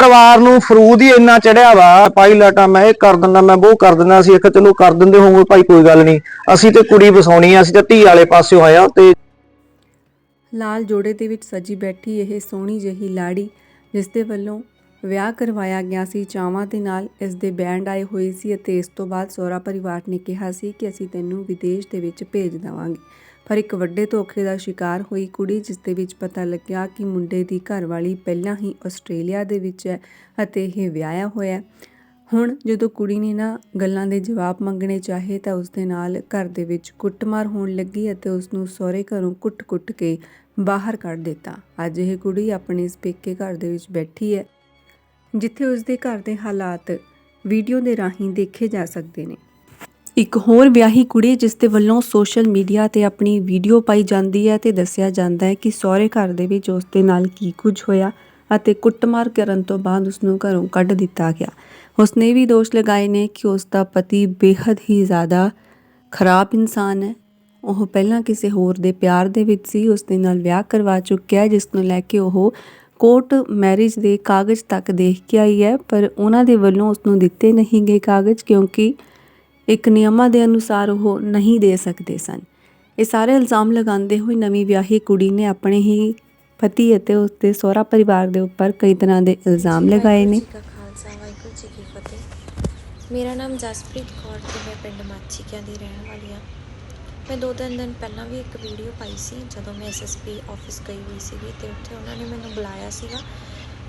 ਪਰਿਵਾਰ ਨੂੰ ਫਰੂਦ ਹੀ ਇੰਨਾ ਚੜਿਆ ਵਾ ਪਾਇਲਟ ਆ ਮੈਂ ਇਹ ਕਰ ਦਿੰਦਾ, ਮੈਂ ਉਹ ਕਰ ਦਿੰਦਾ, ਅਸੀਂ ਇੱਕ ਚਲੋ ਕਰ ਦਿੰਦੇ ਹੋਵਾਂਗੇ ਭਾਈ, ਕੋਈ ਗੱਲ ਨਹੀਂ। ਅਸੀਂ ਤੇ ਕੁੜੀ ਵਸਾਉਣੀ ਆ, ਅਸੀਂ ਤਾਂ ਧੀ ਵਾਲੇ ਪਾਸਿਓਂ ਆਇਆ ਤੇ ਲਾਲ ਜੋੜੇ ਦੇ ਵਿੱਚ ਸਜੀ ਬੈਠੀ ਇਹ ਸੋਹਣੀ ਜਿਹੀ ਲਾੜੀ ਜਿਸ ਦੇ ਵੱਲੋਂ ਵਿਆਹ ਕਰਵਾਇਆ ਗਿਆ ਸੀ। ਚਾਵਾਂ ਦੇ ਨਾਲ ਇਸ ਦੇ ਬੈਂਡ ਆਏ ਹੋਏ ਸੀ ਅਤੇ ਇਸ ਤੋਂ ਬਾਅਦ ਸਹੁਰਾ ਪਰਿਵਾਰ ਨੇ ਕਿਹਾ ਸੀ ਕਿ ਅਸੀਂ ਤੈਨੂੰ ਵਿਦੇਸ਼ ਦੇ ਵਿੱਚ ਭੇਜ ਦੇਵਾਂਗੇ। ਪਰ ਇੱਕ ਵੱਡੇ ਧੋਖੇ ਦਾ ਸ਼ਿਕਾਰ ਹੋਈ ਕੁੜੀ, ਜਿਸ ਦੇ ਵਿੱਚ ਪਤਾ ਲੱਗਿਆ ਕਿ ਮੁੰਡੇ ਦੀ ਘਰਵਾਲੀ ਪਹਿਲਾਂ ਹੀ ਆਸਟ੍ਰੇਲੀਆ ਦੇ ਵਿੱਚ ਹੈ ਅਤੇ ਇਹ ਵਿਆਹਿਆ ਹੋਇਆ ਹੈ। ਹੁਣ ਜਦੋਂ ਕੁੜੀ ਨੇ ਨਾ ਗੱਲਾਂ ਦੇ ਜਵਾਬ ਮੰਗਣੇ ਚਾਹੇ ਤਾਂ ਉਸ ਦੇ ਨਾਲ ਘਰ ਦੇ ਵਿੱਚ ਕੁੱਟਮਾਰ ਹੋਣ ਲੱਗੀ ਅਤੇ ਉਸ ਨੂੰ ਸਹੁਰੇ ਘਰੋਂ ਕੁੱਟ-ਕੁੱਟ ਕੇ ਬਾਹਰ ਕੱਢ ਦਿੱਤਾ। ਅੱਜ ਇਹ ਕੁੜੀ ਆਪਣੇ ਇਸ ਪੇਕੇ ਘਰ ਦੇ ਵਿੱਚ ਬੈਠੀ ਹੈ। ਜਿੱਥੇ ਉਸ ਦੇ ਘਰ ਦੇ ਹਾਲਾਤ ਵੀਡੀਓ ਦੇ ਰਾਹੀਂ ਦੇਖੇ ਜਾ ਸਕਦੇ ਨੇ। ਇੱਕ ਹੋਰ ਵਿਆਹੀ ਕੁੜੀ ਜਿਸ ਦੇ ਵੱਲੋਂ ਸੋਸ਼ਲ ਮੀਡੀਆ ਤੇ ਆਪਣੀ ਵੀਡੀਓ ਪਾਈ ਜਾਂਦੀ ਹੈ ਤੇ ਦੱਸਿਆ ਜਾਂਦਾ ਹੈ ਕਿ ਸਹੁਰੇ ਘਰ ਦੇ ਵਿੱਚ ਉਸ ਦੇ ਨਾਲ ਕੀ ਕੁਝ ਹੋਇਆ ਅਤੇ ਕੁੱਟਮਾਰ ਕਰਨ ਤੋਂ ਬਾਅਦ ਉਸ ਨੂੰ ਘਰੋਂ ਕੱਢ ਦਿੱਤਾ ਗਿਆ। ਉਸਨੇ ਵੀ ਦੋਸ਼ ਲਗਾਏ ਨੇ ਕਿ ਉਸ ਦਾ ਪਤੀ ਬੇहद ਹੀ ਜ਼ਿਆਦਾ ਖਰਾਬ ਇਨਸਾਨ ਹੈ। ਉਹ ਪਹਿਲਾਂ ਕਿਸੇ ਹੋਰ ਦੇ ਪਿਆਰ ਦੇ ਵਿੱਚ ਸੀ ਉਸ ਦੇ ਨਾਲ ਵਿਆਹ ਕਰਵਾ ਚੁੱਕਿਆ ਜਿਸ ਨੂੰ ਲੈ ਕੇ ਉਹ ਕੋਰਟ ਮੈਰਿਜ ਦੇ ਕਾਗਜ਼ ਤੱਕ ਦੇਖ ਕੇ ਆਈ ਹੈ ਪਰ ਉਹਨਾਂ ਦੇ ਵੱਲੋਂ ਉਸ ਨੂੰ ਦਿੱਤੇ ਨਹੀਂ ਗਏ ਕਾਗਜ਼ ਕਿਉਂਕਿ ਇੱਕ ਨਿਯਮਾਂ ਦੇ ਅਨੁਸਾਰ ਉਹ ਨਹੀਂ ਦੇ ਸਕਦੇ ਸਨ। ਇਹ ਸਾਰੇ ਇਲਜ਼ਾਮ ਲਗਾਉਂਦੇ ਹੋਏ ਨਵੀਂ ਵਿਆਹੀ ਕੁੜੀ ਨੇ ਆਪਣੇ ਹੀ ਪਤੀ ਅਤੇ ਉਸ ਦੇ ਸਹੁਰਾ ਪਰਿਵਾਰ ਦੇ ਉੱਪਰ ਕਈ ਤਰ੍ਹਾਂ ਦੇ ਇਲਜ਼ਾਮ ਲਗਾਏ ਨੇ। ਮੇਰਾ ਨਾਮ ਜਸਪ੍ਰੀਤ ਕੌਰ ਤੇ ਮੈਂ ਪਿੰਡ ਮਾਛੀਕਿਆਂ ਦੀ ਰਹਿਣ ਵਾਲੀ ਹਾਂ। ਮੈਂ ਦੋ ਤਿੰਨ ਦਿਨ ਪਹਿਲਾਂ ਵੀ ਇੱਕ ਵੀਡੀਓ ਪਾਈ ਸੀ, ਜਦੋਂ ਮੈਂ ਐਸਐਸਪੀ ਆਫਿਸ ਗਈ ਹੋਈ ਸੀਗੀ ਤੇ ਉੱਥੇ ਉਹਨਾਂ ਨੇ ਮੈਨੂੰ ਬੁਲਾਇਆ ਸੀਗਾ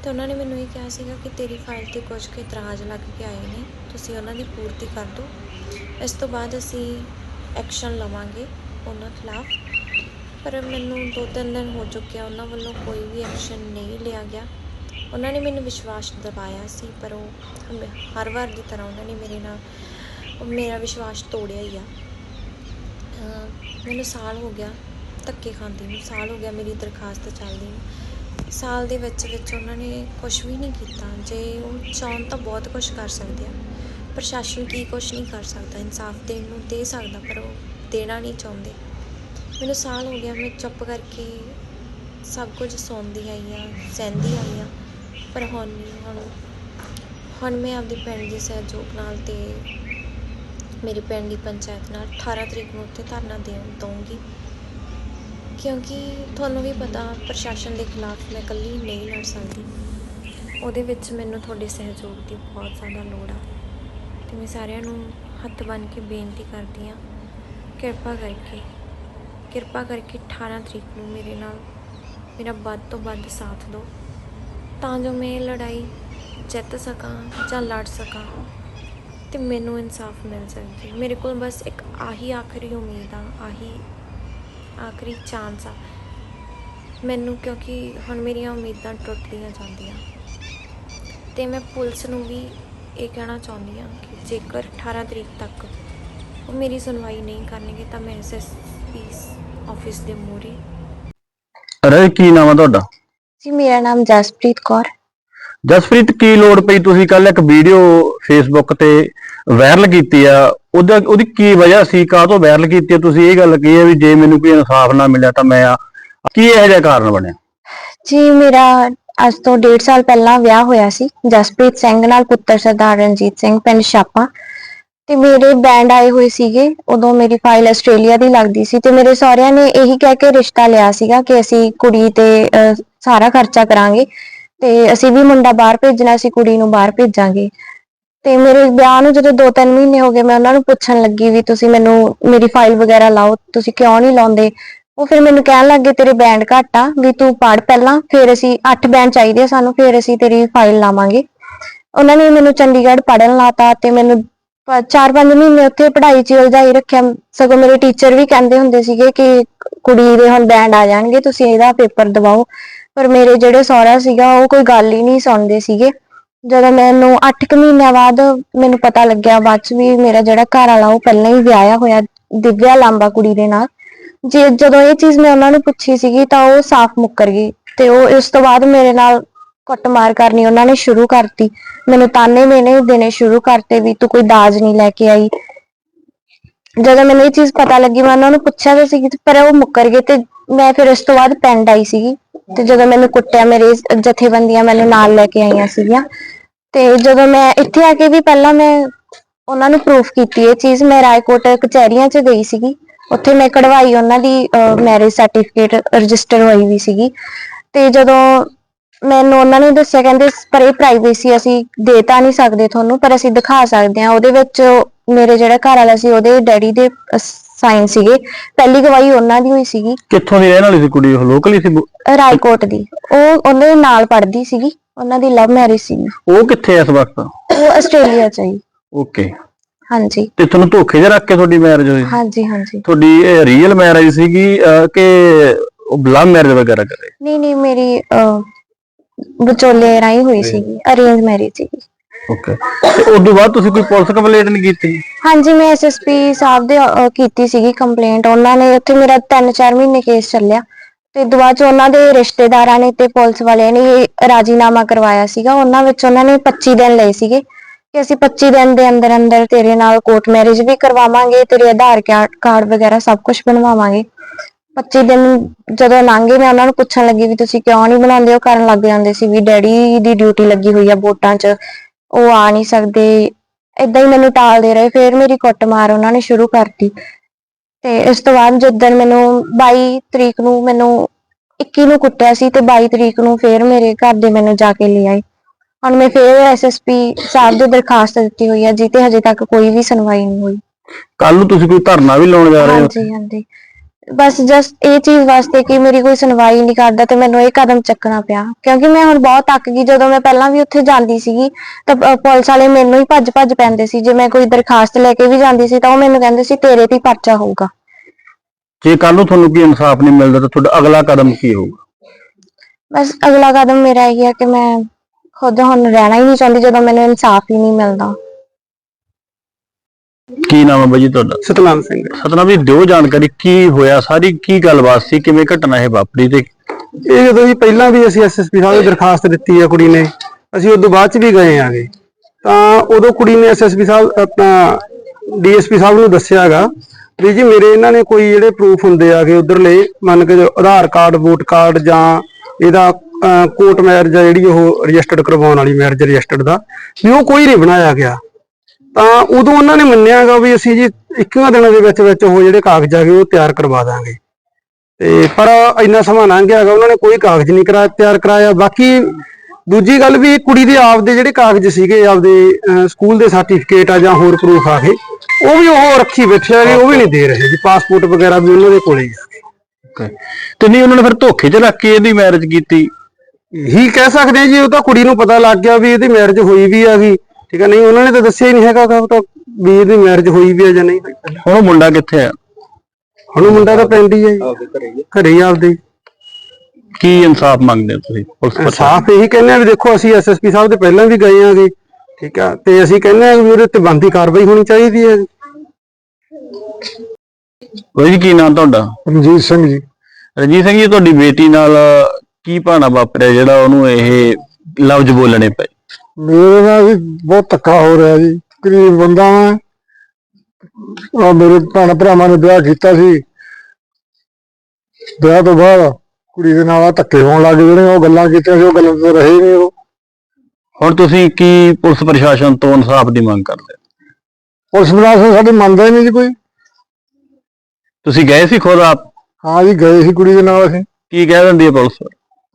ਤੇ ਉਹਨਾਂ ਨੇ ਮੈਨੂੰ ਇਹ ਕਿਹਾ ਸੀਗਾ ਕਿ ਤੇਰੀ ਫਾਈਲ ਤੇ ਕੁਝ ਕੁ ਇਤਰਾਜ਼ ਲੱਗ ਕੇ ਆਏ ਨੇ, ਤੁਸੀਂ ਉਹਨਾਂ ਦੀ ਪੂਰਤੀ ਕਰ ਦਿਓ। ਇਸ ਤੋਂ ਬਾਅਦ ਅਸੀਂ ਐਕਸ਼ਨ ਲਵਾਂਗੇ ਉਹਨਾਂ ਖਿਲਾਫ। ਪਰ ਮੈਨੂੰ ਦੋ ਤਿੰਨ ਦਿਨ ਹੋ ਚੁੱਕੇ ਆ, ਉਹਨਾਂ ਵੱਲੋਂ ਕੋਈ ਵੀ ਐਕਸ਼ਨ ਨਹੀਂ ਲਿਆ ਗਿਆ। ਉਹਨਾਂ ਨੇ ਮੈਨੂੰ ਵਿਸ਼ਵਾਸ ਦਿਵਾਇਆ ਸੀ, ਪਰ ਉਹ ਹਰ ਵਾਰ ਦੀ ਤਰ੍ਹਾਂ ਉਹਨਾਂ ਨੇ ਮੇਰੇ ਨਾਲ, ਮੇਰਾ ਵਿਸ਼ਵਾਸ ਤੋੜਿਆ ਹੀ ਆ। ਮੈਨੂੰ ਸਾਲ ਹੋ ਗਿਆ ਧੱਕੇ ਖਾਂਦੀ ਨੂੰ, ਸਾਲ ਹੋ ਗਿਆ ਮੇਰੀ ਦਰਖਾਸਤ ਚੱਲਦੀ ਨੂੰ। ਸਾਲ ਦੇ ਵਿੱਚ ਵਿੱਚ ਉਹਨਾਂ ਨੇ ਕੁਝ ਵੀ ਨਹੀਂ ਕੀਤਾ। ਜੇ ਉਹ ਚਾਹੁਣ ਤਾਂ ਬਹੁਤ ਕੁਝ ਕਰ ਸਕਦੇ ਆ ਪ੍ਰਸ਼ਾਸਨ ਕੀ ਕੁਝ ਨਹੀਂ ਕਰ ਸਕਦਾ। ਇਨਸਾਫ ਦੇਣ ਨੂੰ ਦੇ ਸਕਦਾ, ਪਰ ਉਹ ਦੇਣਾ ਨਹੀਂ ਚਾਹੁੰਦੇ। ਮੈਨੂੰ ਸਾਲ ਹੋ ਗਿਆ, ਮੈਂ ਚੁੱਪ ਕਰਕੇ ਸਭ ਕੁਝ ਸੌਂਦੀ ਆਈ ਆ ਸਹਿੰਦੀ ਆਈ ਆ ਪਰ ਹੁਣ ਨਹੀਂ, ਹੁਣ ਹੁਣ ਮੈਂ ਆਪਦੀ ਪਿੰਡ ਦੇ ਸਹਿਯੋਗ ਨਾਲ ਤੇ ਮੇਰੇ ਪਿੰਡ ਦੀ ਪੰਚਾਇਤ ਨਾਲ 18 ਤਰੀਕ ਨੂੰ ਉੱਥੇ ਧਰਨਾ ਦੇਣ ਦਊਂਗੀ। ਕਿਉਂਕਿ ਤੁਹਾਨੂੰ ਵੀ ਪਤਾ ਪ੍ਰਸ਼ਾਸਨ ਦੇ ਖਿਲਾਫ ਮੈਂ ਇਕੱਲੀ ਨਹੀਂ ਲੜ ਸਕਦੀ। ਉਹਦੇ ਵਿੱਚ ਮੈਨੂੰ ਤੁਹਾਡੇ ਸਹਿਯੋਗ ਦੀ ਬਹੁਤ ਜ਼ਿਆਦਾ ਲੋੜ ਆ। ਤੇ ਮੈਂ ਸਾਰਿਆਂ ਨੂੰ ਹੱਥ ਬੰਨ੍ਹ ਕੇ ਬੇਨਤੀ ਕਰਦੀ ਆ ਕਿਰਪਾ ਕਰਕੇ ਕਿਰਪਾ ਕਰਕੇ 18 ਤਰੀਕ ਨੂੰ ਮੇਰੇ ਨਾਲ ਮੇਰਾ ਵੱਧ ਤੋਂ ਵੱਧ ਸਾਥ ਦਿਓ। ਤਾਂ ਜੋ ਮੈਂ ਲੜਾਈ ਜਿੱਤ ਸਕਾਂ ਜਾਂ ਲੜ ਸਕਾਂ। ਤੇ ਮੈਨੂੰ ਇਨਸਾਫ ਮਿਲ ਸਕੇ ਮੇਰੇ ਕੋਲ ਬਸ ਇੱਕ ਆਹੀ ਆਖਰੀ ਉਮੀਦ ਆ ਆਹੀ ਆਖਰੀ ਚਾਂਸ ਆ। ਮੈਨੂੰ ਕਿਉਂਕਿ ਹੁਣ ਮੇਰੀਆਂ ਉਮੀਦਾਂ ਟੁੱਟਦੀਆਂ ਜਾਂਦੀਆਂ। ਤੇ ਮੈਂ ਪੁਲਿਸ ਨੂੰ ਵੀ ਇਹ ਕਹਿਣਾ ਚਾਹੁੰਦੀ ਆ ਕਿ ਜੇਕਰ 18 ਤਰੀਕ ਤੱਕ ਉਹ ਮੇਰੀ ਸੁਣਵਾਈ ਨਹੀਂ ਕਰਨਗੇ ਤਾਂ ਮੈਂ ਐਸਐਸਪੀ ਆਫਿਸ ਦੇ ਮੂਹਰੇ ਰੇ ਕੀ ਨਾਮ ਆ ਤੁਹਾਡਾ? ਜੀ ਮੇਰਾ ਨਾਮ ਜਸਪ੍ਰੀਤ ਕੌਰ। ਜਸਪ੍ਰੀਤ, ਕੀ ਲੋੜ ਪਈ ਤੁਸੀਂ ਕੱਲ ਇੱਕ ਵੀਡੀਓ ਫੇਸਬੁੱਕ ਤੇ ਵਾਇਰਲ ਕੀਤੀ ਆ? ਉਹਦਾ ਉਹਦੀ ਕੀ ਵਜ੍ਹਾ ਸੀ? ਕਾਹ ਤੋਂ ਵਾਇਰਲ ਕੀਤੀ ਆ? ਤੁਸੀਂ ਇਹ ਗੱਲ ਕਹੀ ਆ ਵੀ ਜੇ ਮੈਨੂੰ ਕੋਈ ਇਨਸਾਫ ਨਾ ਮਿਲਿਆ ਤਾਂ ਮੈਂ ਆ ਕੀ ਇਹੋ ਜਿਹਾ ਕਾਰਨ ਬਣਿਆ? ਜੀ, ਮੇਰਾ ਅੱਜ ਤੋਂ 1.5 ਸਾਲ ਪਹਿਲਾਂ ਵਿਆਹ ਹੋਇਆ ਸੀ। ਜਸਪ੍ਰੀਤ ਸਿੰਘ ਨਾਲ ਪੁੱਤਰ ਸਰਦਾਰ ਰਣਜੀਤ ਸਿੰਘ, ਪਿੰਡ ਛਾਪਾ। ਤੇ ਮੇਰੇ ਬੈਂਡ ਆਏ ਹੋਏ ਸੀਗੇ। ਉਦੋਂ ਮੇਰੀ ਫਾਈਲ ਆਸਟ੍ਰੇਲੀਆ ਦੀ ਲੱਗਦੀ ਸੀ। ਤੇ ਮੇਰੇ ਸਹੁਰਿਆਂ ਨੇ ਇਹੀ ਕਹਿ ਕੇ ਰਿਸ਼ਤਾ ਲਿਆ ਸੀਗਾ ਕਿ ਅਸੀਂ ਕੁੜੀ ਤੇ ਸਾਰਾ ਖਰਚਾ ਕਰਾਂਗੇ। ਤੇ ਅਸੀਂ ਵੀ ਮੁੰਡਾ ਬਾਹਰ ਭੇਜਣਾ ਸੀ, ਕੁੜੀ ਨੂੰ ਬਾਹਰ ਭੇਜਾਂਗੇ। ਤੇ ਮੇਰੇ ਵਿਆਹ ਨੂੰ ਜਦੋਂ 2-3 ਮਹੀਨੇ ਹੋ ਗਏ, ਮੈਂ ਉਹਨਾਂ ਨੂੰ ਪੁੱਛਣ ਲੱਗੀ ਵੀ ਤੁਸੀਂ ਮੈਨੂੰ, ਮੇਰੀ ਫਾਈਲ ਵਗੈਰਾ ਲਾਓ, ਤੁਸੀਂ ਕਿਉਂ ਨਹੀਂ ਲਾਉਂਦੇ? ਉਹ ਫਿਰ ਮੈਨੂੰ ਕਹਿਣ ਲੱਗੇ ਤੇਰੇ ਬੈਂਡ ਘੱਟ ਆ, ਵੀ ਤੂੰ ਪੜ ਪਹਿਲਾਂ, ਫਿਰ ਅਸੀਂ 8 ਬੈਂਡ ਚਾਹੀਦੇ ਸਾਨੂੰ, ਫਿਰ ਅਸੀਂ ਤੇਰੀ ਫਾਈਲ ਲਾਵਾਂਗੇ। ਉਹਨਾਂ ਨੇ ਮੈਨੂੰ ਚੰਡੀਗੜ੍ਹ ਪੜਨ ਲਾਤਾ ਤੇ ਮੈਨੂੰ 4-5 ਮਹੀਨੇ ਉੱਥੇ ਪੜ੍ਹਾਈ 'ਚ ਉਲਝਾਈ ਰੱਖਿਆ। ਸਗੋਂ ਮੇਰੇ ਟੀਚਰ ਵੀ ਕਹਿੰਦੇ ਹੁੰਦੇ ਸੀਗੇ ਕਿ ਕੁੜੀ ਦੇ ਹੁਣ ਬੈਂਡ ਆ ਜਾਣਗੇ, ਤੁਸੀਂ ਇਹਦਾ ਪੇਪਰ ਦਿਵਾਓ। ਪਰ ਮੇਰੇ ਜਿਹੜੇ ਸਹੁਰਾ ਸੀਗਾ, ਉਹ ਕੋਈ ਗੱਲ ਹੀ ਨਹੀਂ ਸੁਣਦੇ ਸੀਗੇ। ਜਦੋਂ ਮੈਨੂੰ 8 ਕੁ ਮਹੀਨਿਆਂ ਬਾਅਦ ਮੈਨੂੰ ਪਤਾ ਲੱਗਿਆ, ਬਾਅਦ 'ਚ ਵੀ ਮੇਰਾ ਜਿਹੜਾ ਘਰ ਵਾਲਾ, ਉਹ ਪਹਿਲਾਂ ਹੀ ਵਿਆਹਿਆ ਹੋਇਆ, ਦਿਵਿਆ ਲਾਂਬਾ ਕੁੜੀ ਦੇ ਨਾਲ। ਜੇ ਜਦੋਂ ਇਹ ਚੀਜ਼ ਮੈਂ ਉਹਨਾਂ ਨੂੰ ਪੁੱਛੀ ਸੀਗੀ, ਤਾਂ ਉਹ ਸਾਫ਼ ਮੁੱਕਰ ਗਈ ਤੇ ਉਹ ਇਸ ਤੋਂ ਬਾਅਦ ਮੇਰੇ ਨਾਲ ਕੁੱਟਮਾਰ ਕਰਨੀ ਉਹਨਾਂ ਨੇ ਸ਼ੁਰੂ ਕਰਤੀ। ਮੈਨੂੰ ਤਾਨੇ ਮੇਨੇ ਦੇਣੇ ਸ਼ੁਰੂ ਕਰਤੇ ਵੀ ਤੂੰ ਕੋਈ ਦਾਜ ਨਹੀਂ ਲੈ ਕੇ ਆਈ। ਜਦੋਂ ਮੈਨੂੰ ਇਹ ਚੀਜ਼ ਪਤਾ ਲੱਗੀ, ਮੈਂ ਉਹਨਾਂ ਨੂੰ ਪੁੱਛਿਆ ਤਾਂ ਸੀ ਪਰ ਉਹ ਮੁੱਕਰ ਗਏ ਤੇ ਮੈਂ ਫਿਰ ਉਸ ਤੋਂ ਬਾਅਦ ਪਿੰਡ ਆਈ ਸੀਗੀ। ਤੇ ਜਦੋਂ ਮੈਨੂੰ ਕੁੱਟਿਆ ਮੇਰੇ ਜਥੇਬੰਦੀਆਂ ਮੈਨੂੰ ਨਾਲ ਲੈ ਕੇ ਆਈਆਂ ਸੀਗੀਆਂ। ਤੇ ਜਦੋਂ ਮੈਂ ਇੱਥੇ ਆ ਕੇ ਵੀ ਪਹਿਲਾਂ ਮੈਂ ਉਹਨਾਂ ਨੂੰ ਪ੍ਰੂਫ ਕੀਤੀ ਇਹ ਚੀਜ਼, ਮੈਂ ਰਾਏਕੋਟ ਕਚਹਿਰੀਆਂ 'ਚ ਗਈ ਸੀਗੀ। ਉੱਥੇ ਮੈਂ ਕਢਵਾਈ ਉਹਨਾਂ ਦੀ ਮੈਰਿਜ ਸਰਟੀਫਿਕੇਟ ਰਜਿਸਟਰ ਹੋਈ ਵੀ ਸੀਗੀ। ਤੇ ਜਦੋਂ ਮੈਨੂੰ ਉਹਨਾਂ ਨੇ ਦੱਸਿਆ, ਕਹਿੰਦੇ ਪਰ ਇਹ ਪ੍ਰਾਈਵੇਸੀ ਅਸੀਂ ਦੇ ਤਾਂ ਨਹੀਂ ਸਕਦੇ ਤੁਹਾਨੂੰ, ਪਰ ਅਸੀਂ ਦਿਖਾ ਸਕਦੇ ਹਾਂ। ਉਹਦੇ ਵਿੱਚ ਮੇਰੇ ਜਿਹੜਾ ਘਰ ਵਾਲਾ ਸੀ, ਉਹਦੇ ਡੈਡੀ ਦੇ ਸਾਈਨ ਸੀਗੇ। ਪਹਿਲੀ ਗਵਾਹੀ ਉਹਨਾਂ ਦੀ ਹੋਈ ਸੀਗੀ। ਕਿੱਥੋਂ ਦੀ ਰਹਿਣ ਵਾਲੀ ਸੀ ਕੁੜੀ ਉਹ? ਲੋਕਲ ਹੀ ਸੀ ਬੁ- ਰਾਏਕੋਟ ਦੀ। ਉਹ ਉਹਨਾਂ ਦੇ ਨਾਲ ਪੜ੍ਹਦੀ ਸੀਗੀ। ਉਹਨਾਂ ਦੀ ਲਵ ਮੈਰਿਜ ਸੀ ਉਹ ਕਿੱਥੇ ਐ ਇਸ ਵਕਤ? ਉਹ ਆਸਟ੍ਰੇਲੀਆ ਚ ਹੀ ਓਕੇ ਹਾਂਜੀ। ਤੇ ਤੁਹਾਨੂੰ ਧੋਖੇ 'ਚ ਰੱਖ ਕੇ ਤੁਹਾਡੀ ਮੈਰਿਜ ਹੋਈ? ਹਾਂਜੀ ਹਾਂਜੀ। ਤੁਹਾਡੀ ਰੀਅਲ ਮੈਰਿਜ ਸੀਗੀ ਅਹ, ਕਿ ਉਹ ਲਵ ਮੈਰਿਜ ਵਗੈਰਾ ਕਰੇ? ਨਹੀਂ ਨਹੀਂ ਮੇਰੀ ਵਿਚੋਲੇ ਰਾਹੀਂ ਹੋਈ ਸੀਗੀ। ਅਰੇਂਜ ਮੈਰਿਜ ਸੀਗੀ। ਓਕੇ ਤੇ ਉਸ ਤੋਂ ਬਾਅਦ ਤੁਸੀਂ ਕੋਈ ਪੁਲਿਸ ਕੰਪਲੇਂਟ ਨਹੀਂ ਕੀਤੀ? ਹਾਂਜੀ ਮੈਂ ਐਸਐਸਪੀ ਸਾਹਿਬ ਦੇ ਅਹ, ਕੀਤੀ ਸੀਗੀ ਕੰਪਲੇਂਟ ਉਹਨਾਂ ਨੇ ਉੱਥੇ ਮੇਰਾ 3-4 ਮਹੀਨੇ ਕੇਸ ਚੱਲਿਆ। ਤੇ ਦੁਬਾਰਾ ਚ ਉਹਨਾਂ ਦੇ ਰਿਸ਼ਤੇਦਾਰਾਂ ਨੇ ਤੇ ਪੁਲਿਸ ਵਾਲਿਆਂ ਨੇ ਇਹ ਰਾਜੀਨਾਮਾ ਕਰਵਾਇਆ ਸੀਗਾ। ਉਹਨਾਂ ਵਿੱਚ ਉਹਨਾਂ ਨੇ 25 ਦਿਨ ਲਏ ਸੀਗੇ ਕਿ ਅਸੀਂ 25 ਦਿਨ ਦੇ ਅੰਦਰ ਅੰਦਰ ਤੇਰੇ ਨਾਲ ਕੋਰਟ ਮੈਰਿਜ ਵੀ ਕਰਵਾਵਾਂਗੇ ਤੇਰੇ ਆਧਾਰ ਕਾ- ਕਾਰਡ ਵਗੈਰਾ ਸਭ ਕੁਝ ਬਣਵਾਵਾਂਗੇ। 25 ਦਿਨ ਜਦੋਂ ਲੰਘੇ ਮੈਂ ਉਹਨਾਂ ਨੂੰ ਪੁੱਛਣ ਲੱਗੀ ਵੀ ਤੁਸੀਂ ਕਿਉਂ ਨਹੀਂ ਬਣਾਉਂਦੇ? ਉਹ ਕਰਨ ਲੱਗ ਜਾਂਦੇ ਸੀ ਵੀ ਡੈਡੀ ਦੀ ਡਿਊਟੀ ਲੱਗੀ ਹੋਈ ਆ ਵੋਟਾਂ 'ਚ। ਉਹ ਆ ਨਹੀਂ ਸਕਦੇ। ਇਦਾਂ ਹੀ ਮੈਨੂੰ ਟਾਲਦੇ ਰਹੇ ਫਿਰ ਮੇਰੀ ਕੁੱਟਮਾਰ ਉਹਨਾਂ ਨੇ ਸ਼ੁਰੂ ਕਰਤੀ। ਤੇ ਇਸ ਤੋਂ ਬਾਅਦ ਜਿੱਦਣ ਮੈਨੂੰ 22 ਤਰੀਕ ਨੂੰ ਮੈਨੂੰ 21 ਨੂੰ ਕੁੱਟਿਆ ਸੀ ਤੇ 22 ਤਰੀਕ ਨੂੰ ਫਿਰ ਮੇਰੇ ਘਰ ਦੇ ਮੈਨੂੰ ਜਾ ਕੇ ਲੈ ਆਏ। ਹੁਣ ਮੈਂ ਫਿਰ ਐਸਐਸਪੀ ਸਾਹਿਬ ਦੇ ਦਰਖਾਸਤ ਦਿੱਤੀ ਹੋਈ ਆ ਜਿੱਤੇ ਹਜੇ ਤੱਕ ਕੋਈ ਵੀ ਸੁਣਵਾਈ ਨਹੀਂ ਹੋਈ। ਕੱਲ ਨੂੰ ਤੁਸੀਂ ਕੋਈ ਧਰਨਾ ਵੀ ਲਾਉਣ ਜਾ ਰਹੇ ਹੋ? ਹਾਂਜੀ ਹਾਂਜੀ। ਬਸ ਜਸਟ ਇਹ ਚੀਜ਼ ਵਾਸਤੇ ਕਿ ਮੇਰੀ ਕੋਈ ਸੁਣਵਾਈ ਨਹੀਂ ਕਰਦਾ ਤੇ ਮੈਨੂੰ ਇਹ ਕਦਮ ਚੱਕਣਾ ਪਿਆ। ਕਿਉਂਕਿ ਮੈਂ ਹੁਣ ਬਹੁਤ ਅੱਕ ਗਈ। ਜਦੋਂ ਮੈਂ ਪਹਿਲਾਂ ਵੀ ਉੱਥੇ ਜਾਂਦੀ ਸੀਗੀ ਤਾਂ ਪੁਲਿਸ ਵਾਲੇ ਮੈਨੂੰ ਹੀ ਭੱਜ ਭੱਜ ਪੈਂਦੇ ਸੀ। ਜੇ ਮੈਂ ਕੋਈ ਦਰਖਾਸਤ ਲੈ ਕੇ ਵੀ ਜਾਂਦੀ ਸੀ ਤਾਂ ਉਹ ਮੈਨੂੰ ਕਹਿੰਦੇ ਸੀ ਤੇਰੇ ਤੇ ਹੀ ਪਰਚਾ ਹੋਊਗਾ। ਜੇ ਕੱਲ ਨੂੰ ਤੁਹਾਨੂੰ ਕੋਈ ਇਨਸਾਫ ਨਹੀਂ ਮਿਲਦਾ ਤਾਂ ਤੁਹਾਡਾ ਅਗਲਾ ਕਦਮ ਕੀ ਹੋਊਗਾ? ਬਸ ਅਗਲਾ ਕਦਮ ਮੇਰਾ ਇਹ ਹੈ ਕਿ ਮੈਂ ਖੁਦ ਹੁਣ ਰਹਿਣਾ ਹੀ ਨਹੀਂ ਚਾਹੁੰਦੀ ਜਦੋਂ ਮੈਨੂੰ ਇਨਸਾਫ ਹੀ ਨਹੀਂ ਮਿਲਦਾ। ਕੀ ਨਾਮ ਹੈ ਬਾਈ ਜੀ ਤੁਹਾਡਾ? ਸਤਨਾਮ ਸਿੰਘ। ਸਤਨਾਮ ਜੀ ਦਿਓ ਜਾਣਕਾਰੀ ਕੀ ਹੋਇਆ? ਸਾਰੀ ਕੀ ਗੱਲਬਾਤ ਸੀ? ਕਿਵੇਂ ਘਟਨਾ ਇਹ ਵਾਪਰੀ ਤੇ ਇਹ ਜਦੋਂ ਜੀ ਪਹਿਲਾਂ ਵੀ ਅਸੀਂ ਐਸਐਸਪੀ ਸਾਹਿਬ ਨੂੰ ਦਰਖਾਸਤ ਦਿੱਤੀ ਆ ਕੁੜੀ ਨੇ ਅਸੀਂ ਉਦੋਂ ਬਾਅਦ ਚ ਵੀ ਗਏ ਆਗੇ। ਤਾਂ ਉਦੋਂ ਕੁੜੀ ਨੇ ਐਸਐਸਪੀ ਸਾਹਿਬ ਆਪਣਾ ਡੀਐਸਪੀ ਸਾਹਿਬ ਨੂੰ ਦੱਸਿਆਗਾ ਵੀ ਜੀ ਮੇਰੇ ਇਹਨਾਂ ਨੇ ਕੋਈ ਜਿਹੜੇ ਪ੍ਰੂਫ ਹੁੰਦੇ ਆਗੇ ਉਧਰਲੇ ਮੰਨ ਕੇ ਜੋ ਆਧਾਰ ਕਾਰਡ ਵੋਟ ਕਾਰਡ ਜਾਂ ਇਹਦਾ ਕੋਰਟ ਮੈਰਿਜ ਜਿਹੜੀ ਉਹ ਰਜਿਸਟਰਡ ਕਰਵਾਉਣ ਵਾਲੀ ਮੈਰਿਜ ਰਜਿਸਟਰਡ ਦਾ ਵੀ ਉਹ ਕੋਈ ਨਹੀਂ ਬਣਾਇਆ ਗਿਆ। ਤਾਂ ਉਦੋਂ ਉਹਨਾਂ ਨੇ ਮੰਨਿਆਗਾ ਵੀ ਅਸੀਂ ਜੀ 21 ਦਿਨਾਂ ਦੇ ਵਿੱਚ ਵਿੱਚ ਉਹ ਜਿਹੜੇ ਕਾਗਜ਼ ਆਗੇ ਉਹ ਤਿਆਰ ਕਰਵਾ ਦਾਂਗੇ। ਤੇ ਪਰ ਇੰਨਾ ਸਮਾਂ ਲੰਘ ਗਿਆ ਹੈਗਾ ਉਹਨਾਂ ਨੇ ਕੋਈ ਕਾਗਜ਼ ਨਹੀਂ ਕਰਾ ਤਿਆਰ ਕਰਾਇਆ। ਬਾਕੀ ਦੂਜੀ ਗੱਲ ਵੀ ਕੁੜੀ ਦੇ ਆਪਦੇ ਜਿਹੜੇ ਕਾਗਜ਼ ਸੀਗੇ ਆਪਦੇ ਸਕੂਲ ਦੇ ਸਰਟੀਫਿਕੇਟ ਆ ਜਾਂ ਹੋਰ ਪ੍ਰੂਫ ਆ ਗਏ ਉਹ ਵੀ ਉਹ ਰੱਖੀ ਬੈਠੇ ਹੈਗੇ ਉਹ ਵੀ ਨਹੀਂ ਦੇ ਰਹੇ ਜੀ। ਪਾਸਪੋਰਟ ਵਗੈਰਾ ਵੀ ਉਹਨਾਂ ਦੇ ਕੋਲੇ ਹੀ ਆ ਤੇ ਨਹੀਂ ਉਹਨਾਂ ਨੇ ਫਿਰ ਧੋਖੇ 'ਚ ਰੱਖ ਕੇ ਇਹਦੀ ਮੈਰਿਜ ਕੀਤੀ? ਇਹੀ ਕਹਿ ਸਕਦੇ ਆ ਜੀ ਉਹ ਤਾਂ ਕੁੜੀ ਨੂੰ ਪਤਾ ਲੱਗ ਗਿਆ ਵੀ ਇਹਦੀ ਮੈਰਿਜ ਹੋਈ ਵੀ ਹੈਗੀ ਠੀਕ ਹੈ ਨਹੀਂ ਉਹਨਾਂ ਨੇ ਤਾਂ ਦੱਸਿਆ ਹੀ ਨਹੀਂ ਹੈਗਾ ਕਿ ਉਹ ਤਾਂ ਵੀ ਇਹਦੀ ਮੈਰਿਜ ਹੋਈ ਵੀ ਹੈ ਜਾਂ ਨਹੀਂ ਹੋਈ। ਹੁਣ ਉਹ ਮੁੰਡਾ ਕਿੱਥੇ ਆ? ਹੁਣ ਉਹ ਮੁੰਡਾ ਤਾਂ ਪਿੰਡ ਹੀ ਹੈ ਜੀ। ਘਰੇ ਹੀ ਆਪਦੇ। ਕੀ ਇਨਸਾਫ ਮੰਗਦੇ ਹੋ ਤੁਸੀਂ ਪੁਲਿਸ ਪ੍ਰਸ਼ਾਸਨ? ਸਾਫ਼ ਇਹੀ ਕਹਿੰਦੇ ਆ ਵੀ ਦੇਖੋ ਅਸੀਂ ਐਸਐਸਪੀ ਸਾਹਿਬ ਦੇ ਪਹਿਲਾਂ ਵੀ ਗਏ ਆਗੇ ਠੀਕ ਆ ਤੇ ਅਸੀਂ ਕਹਿੰਦੇ ਆ ਵੀ ਉਹਦੇ ਤੇ ਬੰਦੀ ਕਾਰਵਾਈ ਹੋਣੀ ਚਾਹੀਦੀ ਹੈ ਜੀ। ਕੀ ਨਾਮ ਤੁਹਾਡਾ? ਰਣਜੀਤ ਸਿੰਘ ਜੀ। ਰਣਜੀਤ ਸਿੰਘ ਜੀ ਤੁਹਾਡੀ ਬੇਟੀ ਨਾਲ ਕੀ ਭਾਣਾ ਵਾਪਰਿਆ ਜਿਹੜਾ ਉਹਨੂੰ ਇਹ ਲਫ਼ਜ਼ ਬੋਲਣੇ ਪਏ? ਮੇਰੇ ਨਾਲ ਵੀ ਬਹੁਤ ਧੱਕਾ ਹੋ ਰਿਹਾ ਜੀ। ਗਰੀਬ ਬੰਦਾ ਮੈਂ ਆ ਮੇਰੇ ਭੈਣ ਭਰਾਵਾਂ ਨੇ ਵਿਆਹ ਕੀਤਾ ਸੀ। ਵਿਆਹ ਤੋਂ ਬਾਅਦ ਕੁੜੀ ਦੇ ਨਾਲ ਧੱਕੇ ਹੋਣ ਲੱਗ ਗਏ ਜਿਹੜੇ ਉਹ ਗੱਲਾਂ ਕੀਤੀਆਂ ਸੀ ਉਹ ਗੱਲਾਂ ਤੋਂ ਰਹੇ ਨਹੀਂ ਉਹ। ਹੁਣ ਤੁਸੀਂ ਕੀ ਪੁਲਿਸ ਪ੍ਰਸ਼ਾਸਨ ਤੋਂ ਇਨਸਾਫ ਦੀ ਮੰਗ ਕਰਦੇ? ਹੋ? ਪੁਲਿਸ ਪ੍ਰਸ਼ਾਸਨ ਸਾਡੀ ਮੰਨਦਾ ਹੀ ਨਹੀਂ ਜੀ ਕੋਈ। ਤੁਸੀਂ ਗਏ ਸੀ ਖੁਦ ਆਪ? ਹਾਂ ਜੀ ਗਏ ਸੀ ਕੁੜੀ ਦੇ ਨਾਲ ਅਸੀਂ। ਕੀ ਕਹਿ ਦਿੰਦੀ ਹੈ ਪੁਲਿਸ?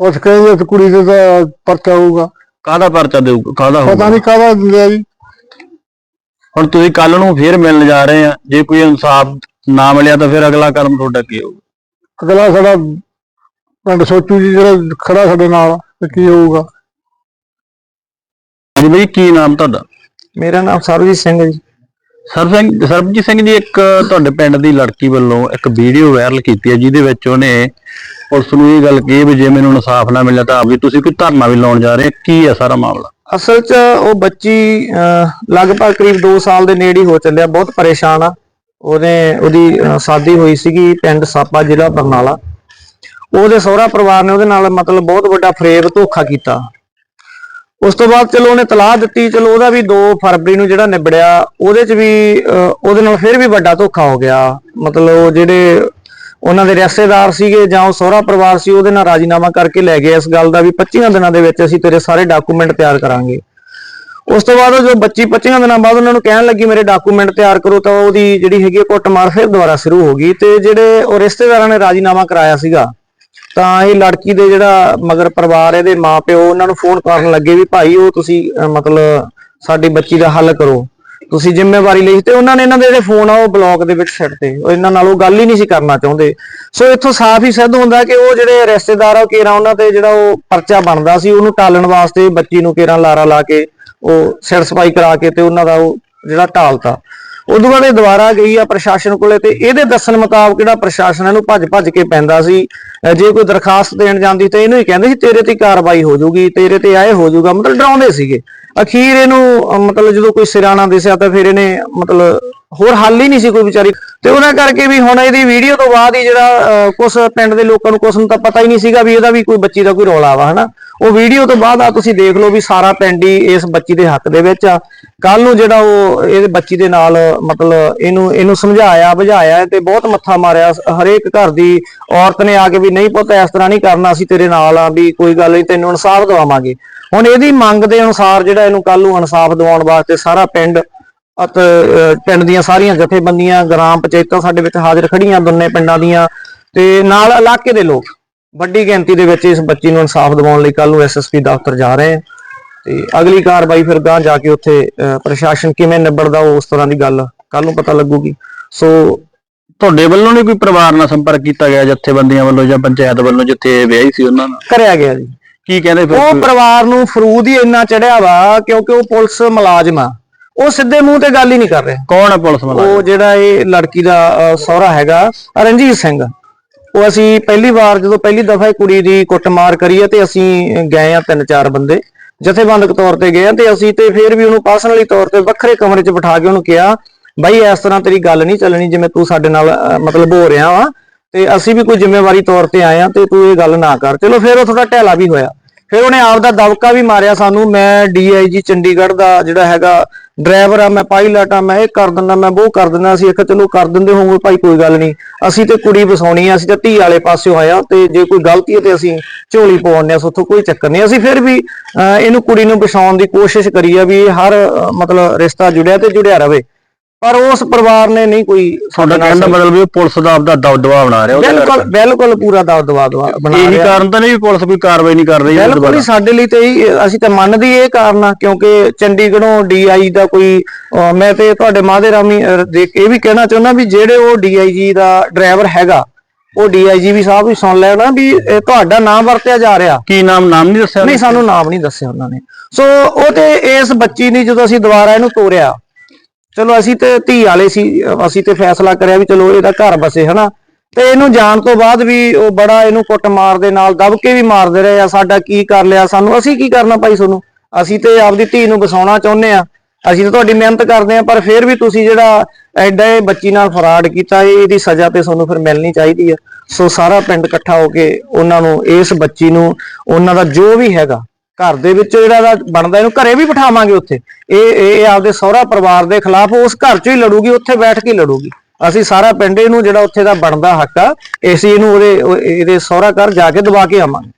ਪੁਲਿਸ ਕਹਿੰਦੇ ਕੁੜੀ ਦੇ ਤਾਂ ਪਰਚਾ ਹੋਊਗਾ। ਕਾਹਦਾ ਪਰਚਾ ਦੇਊਗਾ ਕਾਹਦਾ ਪਤਾ ਹੋਊਗਾ ਨਹੀਂ ਕਾਹਦਾ ਦਿੰਦੇ ਆ ਜੀ। ਹੁਣ ਤੁਸੀਂ ਕੱਲ ਨੂੰ ਫੇਰ ਮਿਲਣ ਜਾ ਰਹੇ ਆ ਜੇ ਕੋਈ ਇਨਸਾਫ ਨਾ ਮਿਲਿਆ ਤਾਂ ਫਿਰ ਅਗਲਾ ਕਦਮ ਤੁਹਾਡਾ ਕੀ ਹੋਊਗਾ। ਅਗਲਾ ਸਾਡਾ ਪਿੰਡ ਸੋਚੂ ਜੀ ਜਿਹੜਾ ਖੜਾ ਸਾਡੇ ਨਾਲ ਤੇ ਕੀ ਹੋਊਗਾ। ਜੀ ਬਈ ਕੀ ਨਾਮ ਤੁਹਾਡਾ? ਮੇਰਾ ਨਾਮ ਸਰਬਜੀਤ ਸਿੰਘ ਹੈ ਜੀ। ਸਰ ਸਿੰਘ ਸਰਬਜੀਤ ਸਿੰਘ ਜੀ ਇੱਕ ਤੁਹਾਡੇ ਪਿੰਡ ਦੀ ਲੜਕੀ ਵੱਲੋਂ ਇੱਕ ਵੀਡੀਓ ਵਾਇਰਲ ਕੀਤੀ ਹੈ ਜਿਹਦੇ ਵਿੱਚ ਉਹਨੇ ਪੁਲਿਸ ਨੂੰ ਇਹ ਗੱਲ ਕਹੀ ਵੀ ਜੇ ਮੈਨੂੰ ਇਨਸਾਫ ਨਾ ਮਿਲਿਆ ਤਾਂ ਵੀ ਤੁਸੀਂ ਕੋਈ ਧਰਨਾ ਵੀ ਲਾਉਣ ਜਾ ਰਹੇ ਕੀ ਹੈ ਸਾਰਾ ਮਾਮਲਾ? ਅਸਲ 'ਚ ਉਹ ਬੱਚੀ ਅਹ, ਲਗਭਗ ਕਰੀਬ 2 ਸਾਲ ਦੇ ਨੇੜੇ ਹੀ ਹੋ ਚੱਲਿਆ ਬਹੁਤ ਪਰੇਸ਼ਾਨ ਆ। ਉਹਨੇ ਉਹਦੀ ਸ਼ਾਦੀ ਹੋਈ ਸੀਗੀ ਪਿੰਡ ਸਾਪਾ ਜ਼ਿਲ੍ਹਾ ਬਰਨਾਲਾ। ਉਹਦੇ ਸਹੁਰਾ ਪਰਿਵਾਰ ਨੇ ਉਹਦੇ ਨਾਲ ਮਤਲਬ ਬਹੁਤ ਵੱਡਾ ਫਰੇਬ ਧੋਖਾ ਕੀਤਾ। ਉਸ ਤੋਂ ਬਾਅਦ ਚਲੋ ਉਹਨੇ ਤਲਾਹ ਦਿੱਤੀ, ਚਲੋ ਉਹਦਾ ਵੀ 2 ਫਰਵਰੀ ਨੂੰ ਜਿਹੜਾ ਨਿਬੜਿਆ, ਉਹਦੇ 'ਚ ਵੀ ਉਹਦੇ ਨਾਲ ਫਿਰ ਵੀ ਵੱਡਾ ਧੋਖਾ ਹੋ ਗਿਆ। ਮਤਲਬ ਜਿਹੜੇ ਉਹਨਾਂ ਦੇ ਰਿਸ਼ਤੇਦਾਰ ਸੀਗੇ ਜਾਂ ਉਹ ਸਹੁਰਾ ਪਰਿਵਾਰ ਸੀ, ਉਹਦੇ ਨਾਲ ਰਾਜੀਨਾਮਾ ਕਰਕੇ ਲੈ ਗਏ ਇਸ ਗੱਲ ਦਾ ਵੀ 25 ਦਿਨਾਂ ਦੇ ਵਿੱਚ ਅਸੀਂ ਤੇਰੇ ਸਾਰੇ ਡਾਕੂਮੈਂਟ ਤਿਆਰ ਕਰਾਂਗੇ। ਉਸ ਤੋਂ ਬਾਅਦ ਜੋ ਬੱਚੀ 25 ਦਿਨਾਂ ਬਾਅਦ ਉਹਨਾਂ ਨੂੰ ਕਹਿਣ ਲੱਗੀ, ਮੇਰੇ ਡਾਕੂਮੈਂਟ ਤਿਆਰ ਕਰੋ, ਤਾਂ ਉਹਦੀ ਜਿਹੜੀ ਹੈਗੀ ਹੈ ਕੁੱਟਮਾਰ ਫਿਰ ਦੁਬਾਰਾ ਸ਼ੁਰੂ ਹੋ ਗਈ ਤੇ ਜਿਹੜੇ ਉਹ ਰਿਸ਼ਤੇਦਾਰਾਂ ਨੇ ਰਾਜੀਨਾਮਾ ਕਰਾਇਆ ਸੀਗਾ ਤਾਂ ਇਹ ਲੜਕੀ ਦੇ ਜਿਹੜਾ ਮਗਰ ਪਰਿਵਾਰ ਇਹਦੇ ਮਾਪਿਓ ਉਹਨਾਂ ਨੂੰ ਫੋਨ ਕਰਨ ਲੱਗੇ ਵੀ ਭਾਈ ਉਹ ਤੁਸੀਂ ਮਤਲਬ ਸਾਡੀ ਬੱਚੀ ਦਾ ਹੱਲ ਕਰੋ। ਤੁਸੀਂ ਜ਼ਿੰਮੇਵਾਰੀ ਲਈ ਤੇ ਉਹਨਾਂ ਨੇ ਇਹਨਾਂ ਦੇ ਜਿਹੜੇ ਫੋਨ ਆ, ਉਹ ਬਲੌਕ ਦੇ ਵਿੱਚ ਛੱਡਤੇ ਉਹ ਇਹਨਾਂ ਨਾਲ ਉਹ ਗੱਲ ਹੀ ਨਹੀਂ ਸੀ ਕਰਨਾ ਚਾਹੁੰਦੇ। ਸੋ ਇੱਥੋਂ ਸਾਫ਼ ਹੀ ਸਿੱਧ ਹੁੰਦਾ ਕਿ ਉਹ ਜਿਹੜੇ ਰਿਸ਼ਤੇਦਾਰ ਆ, ਉਹ ਕੇਰਾਂ ਉਹਨਾਂ ਤੇ ਜਿਹੜਾ ਉਹ ਪਰਚਾ ਬਣਦਾ ਸੀ, ਉਹਨੂੰ ਟਾਲਣ ਵਾਸਤੇ ਬੱਚੀ ਨੂੰ ਕੇਰਾਂ ਲਾਰਾ ਲਾ ਕੇ, ਉਹ ਸਿਰ ਸਫ਼ਾਈ ਕਰਾ ਕੇ ਤੇ ਉਹਨਾਂ ਦਾ ਉਹ ਜਿਹੜਾ ਢਾਲਤਾ ਉਦੋਂ ਬਾਅਦ ਇਹ ਦੁਬਾਰਾ ਗਈ ਆ ਪ੍ਰਸ਼ਾਸਨ ਕੋਲੇ ਤੇ ਇਹਦੇ ਦੱਸਣ ਮੁਤਾਬਕ ਜਿਹੜਾ ਪ੍ਰਸ਼ਾਸਨ ਇਹਨੂੰ ਭੱਜ ਭੱਜ ਕੇ ਪੈਂਦਾ ਸੀ। ਜੇ ਕੋਈ ਦਰਖਾਸਤ ਦੇਣ ਜਾਂਦੀ ਤੇ ਇਹਨੂੰ ਹੀ ਕਹਿੰਦੇ ਸੀ, ਤੇਰੇ ਤੇ ਕਾਰਵਾਈ ਹੋ ਜਾਊਗੀ, ਤੇਰੇ ਤੇ ਆਏ ਹੋ ਜਾਊਗਾ। ਮਤਲਬ ਡਰਾਉਂਦੇ ਸੀਗੇ। ਅਖੀਰ ਇਹਨੂੰ ਮਤਲਬ ਜਦੋਂ ਕੋਈ ਸਿਰਾਣਾ ਦਿਸਿਆ ਤਾਂ ਫਿਰ ਇਹਨੇ ਮਤਲਬ ਹੋਰ ਹੱਲ ਹੀ ਨਹੀਂ ਸੀ ਕੋਈ ਵਿਚਾਰੀ। ਤੇ ਉਹਨਾਂ ਕਰਕੇ ਵੀ ਹੁਣ ਇਹਦੀ ਵੀਡੀਓ ਤੋਂ ਬਾਅਦ ਹੀ ਜਿਹੜਾ ਕੁਝ ਪਿੰਡ ਦੇ ਲੋਕਾਂ ਨੂੰ ਕੁਛ ਨੂੰ ਤਾਂ ਪਤਾ ਹੀ ਨਹੀਂ ਸੀਗਾ ਵੀ ਇਹਦਾ ਵੀ ਕੋਈ ਬੱਚੀ ਦਾ ਕੋਈ ਰੌਲਾ ਵਾ, ਹਨਾ। ਉਹ ਵੀਡੀਓ ਤੋਂ ਬਾਅਦ ਆ ਤੁਸੀਂ ਦੇਖ ਲਓ ਵੀ ਸਾਰਾ ਪਿੰਡ ਹੀ ਇਸ ਬੱਚੀ ਦੇ ਹੱਕ ਦੇ ਵਿੱਚ ਆ। ਕੱਲ ਨੂੰ ਜਿਹੜਾ ਉਹ ਇਹਦੇ ਬੱਚੀ ਦੇ ਨਾਲ, ਮਤਲਬ ਇਹਨੂੰ ਇਹਨੂੰ ਸਮਝਾਇਆ, ਬੁਝਾਇਆ ਤੇ ਬਹੁਤ ਮੱਥਾ ਮਾਰਿਆ। ਹਰੇਕ ਘਰ ਦੀ ਔਰਤ ਨੇ ਆ ਕੇ ਵੀ, ਨਹੀਂ ਪੁੱਤ, ਇਸ ਤਰ੍ਹਾਂ ਨਹੀਂ ਕਰਨਾ, ਅਸੀਂ ਤੇਰੇ ਨਾਲ ਆ ਵੀ ਕੋਈ ਗੱਲ ਨਹੀਂ, ਤੈਨੂੰ ਇਨਸਾਫ ਦਵਾਵਾਂਗੇ। ਹੁਣ ਇਹਦੀ ਮੰਗ ਦੇ ਅਨੁਸਾਰ ਜਿਹੜਾ ਇਹਨੂੰ ਕੱਲ ਨੂੰ ਇਨਸਾਫ ਦਿਵਾਉਣ ਵਾਸਤੇ ਸਾਰਾ ਪਿੰਡ ਅਤੇ ਪਿੰਡ ਦੀਆਂ ਸਾਰੀਆਂ ਜਥੇਬੰਦੀਆਂ ਗ੍ਰਾਮ ਪੰਚਾਇਤਾਂ ਸਾਡੇ ਵਿੱਚ ਹਾਜ਼ਰ ਖੜੀਆਂ ਦੋਨੇ ਪਿੰਡਾਂ ਦੀਆਂ ਤੇ ਨਾਲ ਇਲਾਕੇ ਦੇ ਲੋਕ। ਵੱਡੀ ਗਿਣਤੀ ਦੇ ਵਿੱਚ ਇਸ ਬੱਚੀ ਨੂੰ ਇਨਸਾਫ ਦਿਵਾਉਣ ਲਈ ਕੱਲ ਨੂੰ ਐਸਐਸਪੀ ਦਫ਼ਤਰ ਜਾ ਰਹੇ ਆ ਤੇ ਅਗਲੀ ਕਾਰਵਾਈ ਫਿਰ ਗਾਂ ਜਾ ਕੇ ਉੱਥੇ ਪ੍ਰਸ਼ਾਸਨ ਕਿਵੇਂ ਨਿਬੜਦਾ ਉਹ ਉਸ ਤਰ੍ਹਾਂ ਦੀ ਗੱਲ ਕੱਲ ਨੂੰ ਪਤਾ ਲੱਗੂਗੀ। ਸੋ ਤੁਹਾਡੇ ਵੱਲੋਂ ਨਹੀਂ ਕੋਈ ਪਰਿਵਾਰ ਨਾਲ ਸੰਪਰਕ ਕੀਤਾ ਗਿਆ ਜਥੇਬੰਦੀਆਂ ਵੱਲੋਂ ਜਾਂ ਪੰਚਾਇਤ ਵੱਲੋਂ ਜਿੱਥੇ ਵਿਆਹੀ ਸੀ ਉਹਨਾਂ ਨਾਲ? ਕਰਿਆ ਗਿਆ ਜੀ। ਕੀ ਕਹਿੰਦੇ ਫਿਰ? ਉਹ ਪਰਿਵਾਰ ਨੂੰ ਫਰੂਦ ਹੀ ਇੰਨਾ ਚੜਿਆ ਵਾ ਕਿਉਂਕਿ ਉਹ ਪੁਲਿਸ ਮੁਲਾਜ਼ਮ ਆ। ਉਹ ਸਿੱਧੇ ਮੂੰਹ ਤੇ ਗੱਲ ਹੀ ਨਹੀਂ ਕਰ ਰਿਹਾ। ਕੌਣ ਹੈ ਪੁਲਿਸ ਵਾਲਾ ਉਹ ਜਿਹੜਾ ਇਹ ਲੜਕੀ ਦਾ ਅਹ, ਸਹੁਰਾ ਹੈਗਾ ਰਣਜੀਤ ਸਿੰਘ। ਉਹ ਅਸੀਂ ਪਹਿਲੀ ਵਾਰ ਜਦੋਂ ਪਹਿਲੀ ਦਫਾ ਇਹ ਕੁੜੀ ਦੀ ਕੁੱਟਮਾਰ ਕਰੀ ਹੈ ਤੇ ਅਸੀਂ ਗਏ ਆ ਤਿੰਨ ਚਾਰ ਬੰਦੇ। ਜਥੇਬੰਦਕ ਤੌਰ ਤੇ ਗਏ ਆ ਤੇ ਅਸੀਂ ਤੇ ਫਿਰ ਵੀ ਉਹਨੂੰ ਪਰਸਨਲੀ ਤੌਰ ਤੇ ਵੱਖਰੇ ਕਮਰੇ 'ਚ ਬਿਠਾ ਕੇ ਉਹਨੂੰ ਕਿਹਾ ਬਾਈ ਇਸ ਤਰ੍ਹਾਂ ਤੇਰੀ ਗੱਲ ਨਹੀਂ ਚੱਲਣੀ ਜਿਵੇਂ ਤੂੰ ਸਾਡੇ ਨਾਲ ਅਹ, ਮਤਲਬ ਹੋ ਰਿਹਾ ਵਾ। ਤੇ ਅਸੀਂ ਵੀ ਕੋਈ ਜ਼ਿੰਮੇਵਾਰੀ ਤੌਰ ਤੇ ਆਏ ਆ ਤੇ ਤੂੰ ਇਹ ਗੱਲ ਨਾ ਕਰ। ਚਲੋ ਫਿਰ ਉਹ ਥੋੜਾ ਢੈਲਾ ਵੀ ਹੋਇਆ। ਫਿਰ ਉਹਨੇ ਆਪ ਦਾ ਦਬਕਾ ਵੀ ਮਾਰਿਆ ਸਾਨੂੰ। ਮੈਂ ਡੀਆਈਜੀ ਚੰਡੀਗੜ੍ਹ ਦਾ ਜਿਹੜਾ ਹੈਗਾ ਡਰਾਈਵਰ ਆ ਮੈਂ ਪਾਇਲਟ ਆ ਮੈਂ ਇਹ ਕਰ ਦਿੰਦਾ ਮੈਂ ਉਹ ਕਰ ਦਿੰਦਾ। ਅਸੀਂ ਇੱਕ ਚਲੋ ਕਰ ਦਿੰਦੇ ਹੋਵਾਂਗੇ ਭਾਈ ਕੋਈ ਗੱਲ ਨਹੀਂ। ਅਸੀਂ ਤੇ ਕੁੜੀ ਵਸਾਉਣੀ ਆ ਅਸੀਂ ਤਾਂ ਧੀ ਵਾਲੇ ਪਾਸਿਓਂ ਆਇਆ ਤੇ ਜੇ ਕੋਈ ਗਲਤੀ ਹੈ ਤੇ ਅਸੀਂ ਝੋਲੀ ਪਾਉਣੇ ਆ ਉੱਥੋਂ ਕੋਈ ਚੱਕਰ ਨਹੀਂ। ਅਸੀਂ ਫਿਰ ਵੀ ਅਹ, ਇਹਨੂੰ ਕੁੜੀ ਨੂੰ ਵਸਾਉਣ ਦੀ ਕੋਸ਼ਿਸ਼ ਕਰੀ ਆ ਵੀ ਇਹ ਹਰ ਮਤਲਬ ਰਿਸ਼ਤਾ ਜੁੜਿਆ ਤੇ ਜੁੜਿਆ ਰਵੇ। ਪਰ ਉਸ ਪਰਿਵਾਰ ਨੇ ਨਹੀਂ ਕੋਈ ਤੁਹਾਡਾ ਕਹਿਣ ਦਾ ਮਤਲਬ ਉਹ ਪੁਲਿਸ ਦਾ ਆਪਦਾ ਦਬਦਬਾ ਬਣਾ ਰਿਹਾ ਬਿਲਕੁਲ ਬਿਲਕੁਲ ਪੂਰਾ ਦਬ ਦਬਾ ਦਵਾ ਬਣਾ ਇਹੀ ਰਿਹਾ ਕਾਰਨ ਤਾਂ ਨਹੀਂ ਪੁਲਿਸ ਕੋਈ ਕਾਰਵਾਈ ਨਹੀਂ ਕਰ ਰਹੀ ਬਿਲਕੁਲ? ਸਾਡੇ ਲਈ ਤੇ ਇਹੀ- ਅਸੀਂ ਤਾਂ ਮੰਨਦੇ ਇਹ ਕਾਰਨ ਆ ਕਿਉਂਕਿ ਚੰਡੀਗੜ੍ਹੋਂ ਡੀਆਈ ਦਾ ਕੋਈ ਮੈਂ ਤੇ ਤੁਹਾਡੇ ਮਾਦੇ ਰਾਮੀ ਇਹ ਵੀ ਕਹਿਣਾ ਚਾਹੁੰਦਾ ਵੀ ਜਿਹੜੇ ਉਹ ਡੀਆਈਜੀ ਦਾ ਡਰਾਈਵਰ ਹੈਗਾ ਉਹ ਡੀਆਈਜੀ ਵੀ ਸਾਹਿਬ ਵੀ ਸੁਣ ਲੈਣਾ ਵੀ ਇਹ ਤੁਹਾਡਾ ਨਾਮ ਵਰਤਿਆ ਜਾ ਰਿਹਾ। ਕੀ ਨਾਮ ਨਾਮ ਨਹੀਂ ਦੱਸਿਆ ਨਹੀਂ ਸਾਨੂੰ ਨਾਮ ਨਹੀਂ ਦੱਸਿਆ ਉਹਨਾਂ ਨੇ। ਸੋ ਉਹ ਤੇ ਇਸ ਬੱਚੀ ਨੇ ਜਦੋਂ ਅਸੀਂ ਦੁਬਾਰਾ ਇਹਨੂੰ ਤੋਰਿਆ ਚਲੋ ਅਸੀਂ ਤੇ ਧੀ ਵਾਲੇ ਸੀ, ਅਸੀਂ ਤੇ ਫੈਸਲਾ ਕਰਿਆ ਵੀ ਚਲੋ ਇਹਦਾ ਘਰ ਬਸੇ, ਹਨਾ? ਤੇ ਇਹਨੂੰ ਜਾਣ ਤੋਂ ਬਾਅਦ ਵੀ ਉਹ ਬੜਾ ਇਹਨੂੰ ਕੁੱਟਮਾਰ ਦੇ ਨਾਲ, ਦਬ ਕੇ ਵੀ ਮਾਰਦੇ ਰਹੇ ਆ, ਸਾਡਾ ਕੀ ਕਰ ਲਿਆ ਸਾਨੂੰ, ਅਸੀਂ ਕੀ ਕਰਨਾ ਭਾਈ ਤੁਹਾਨੂੰ? ਅਸੀਂ ਤੇ ਆਪਦੀ ਧੀ ਨੂੰ ਬਸਾਉਣਾ ਚਾਹੁੰਦੇ ਆ। ਅਸੀਂ ਤਾਂ ਤੁਹਾਡੀ ਮਿਹਨਤ ਕਰਦੇ ਆ, ਪਰ ਫਿਰ ਵੀ ਤੁਸੀਂ ਜਿਹੜਾ ਐਡਾ ਇਹ ਬੱਚੀ ਨਾਲ ਫਰਾਡ ਕੀਤਾ ਇਹਦੀ ਸਜ਼ਾ ਤੇ ਤੁਹਾਨੂੰ ਫਿਰ ਮਿਲਣੀ ਚਾਹੀਦੀ ਆ। ਸੋ ਸਾਰਾ ਪਿੰਡ ਇਕੱਠਾ ਹੋ ਕੇ ਉਹਨਾਂ ਨੂੰ, ਇਸ ਬੱਚੀ ਨੂੰ, ਉਹਨਾਂ ਦਾ ਜੋ ਵੀ ਹੈਗਾ ਘਰ ਦੇ ਵਿੱਚ ਜਿਹੜਾ ਦਾ ਬਣਦਾ, ਇਹਨੂੰ ਘਰੇ ਵੀ ਬਿਠਾਵਾਂਗੇ ਉੱਥੇ। ਇਹ ਇਹ ਆਪਦੇ ਸਹੁਰਾ ਪਰਿਵਾਰ ਦੇ ਖਿਲਾਫ ਉਸ ਘਰ 'ਚ ਹੀ ਲੜੂਗੀ, ਉੱਥੇ ਬੈਠ ਕੇ ਲੜੂਗੀ। ਅਸੀਂ ਸਾਰਾ ਪਿੰਡ ਇਹਨੂੰ ਜਿਹੜਾ ਉੱਥੇ ਦਾ ਬਣਦਾ ਹੱਕ ਆ ਅਸੀਂ ਇਹਨੂੰ ਉਹਦੇ ਇਹਦੇ ਸਹੁਰਾ ਘਰ ਜਾ ਕੇ ਦਬਾ ਕੇ ਆਵਾਂਗੇ।